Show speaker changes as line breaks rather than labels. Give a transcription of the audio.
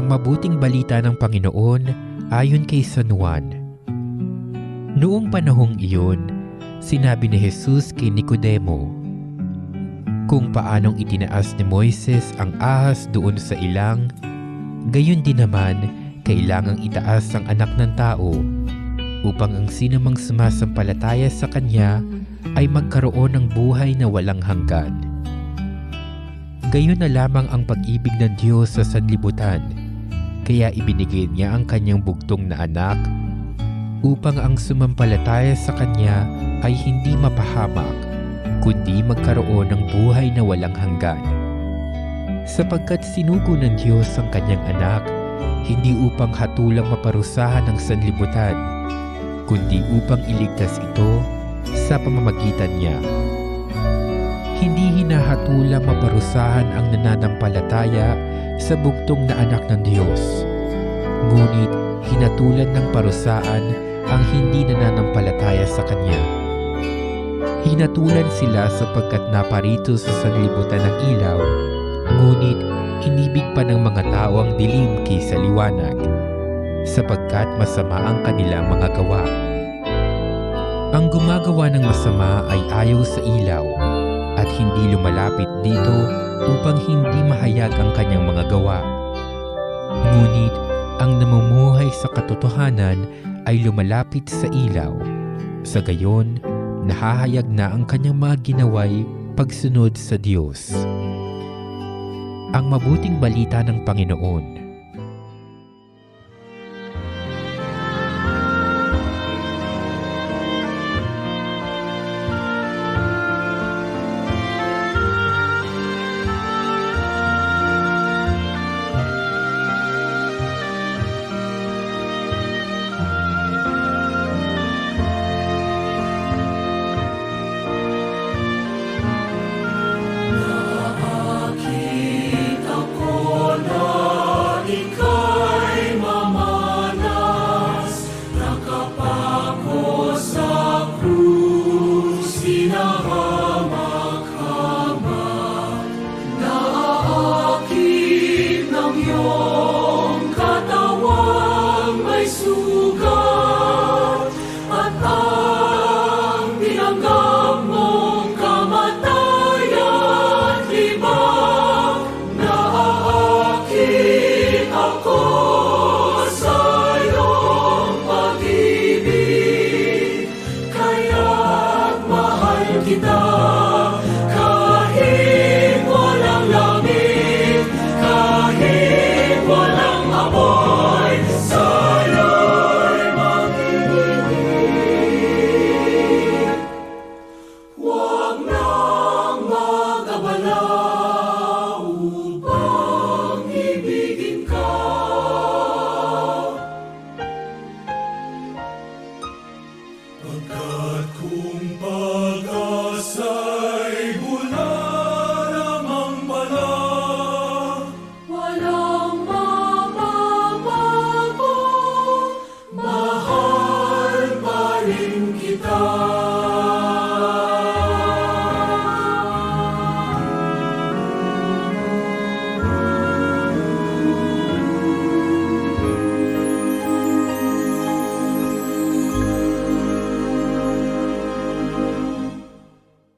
Ang mabuting balita ng Panginoon ayon kay San Juan. Noong panahong iyon, sinabi ni Jesus kay Nicodemo, Kung paanong itinaas ni Moises ang ahas doon sa ilang, gayon din naman kailangang itaas ang anak ng tao upang ang sinumang sumasampalataya sa Kanya ay magkaroon ng buhay na walang hanggan. Gayon na lamang ang pag-ibig ng Diyos sa sanlibutan, kaya ibinigay niya ang kanyang bugtong na anak upang ang sumampalataya sa Kanya ay hindi mapahamak, kundi magkaroon ng buhay na walang hanggan. Sapagkat sinugo ng Diyos ang Kanyang anak, hindi upang hatulang maparusahan ang sanlibutan, kundi upang iligtas ito sa pamamagitan niya. Hindi hinahatulang maparusahan ang nananampalataya sa bugtong na anak ng Diyos. Ngunit hinatulan ng parusaan ang hindi nananampalataya sa Kanya. Hinatulan sila sapagkat naparito sa sanlibutan ng ilaw, ngunit inibig pa ng mga tao ang dilim kaysa liwanag, sapagkat masama ang kanilang mga gawa. Ang gumagawa ng masama ay ayaw sa ilaw at hindi lumalapit dito upang hindi mahayag ang kanyang mga gawa. Ngunit ang namumuhay sa katotohanan ay lumalapit sa ilaw. Sa gayon, nahahayag na ang kanyang mga ginaway pagsunod sa Diyos. Ang mabuting balita ng Panginoon.
kita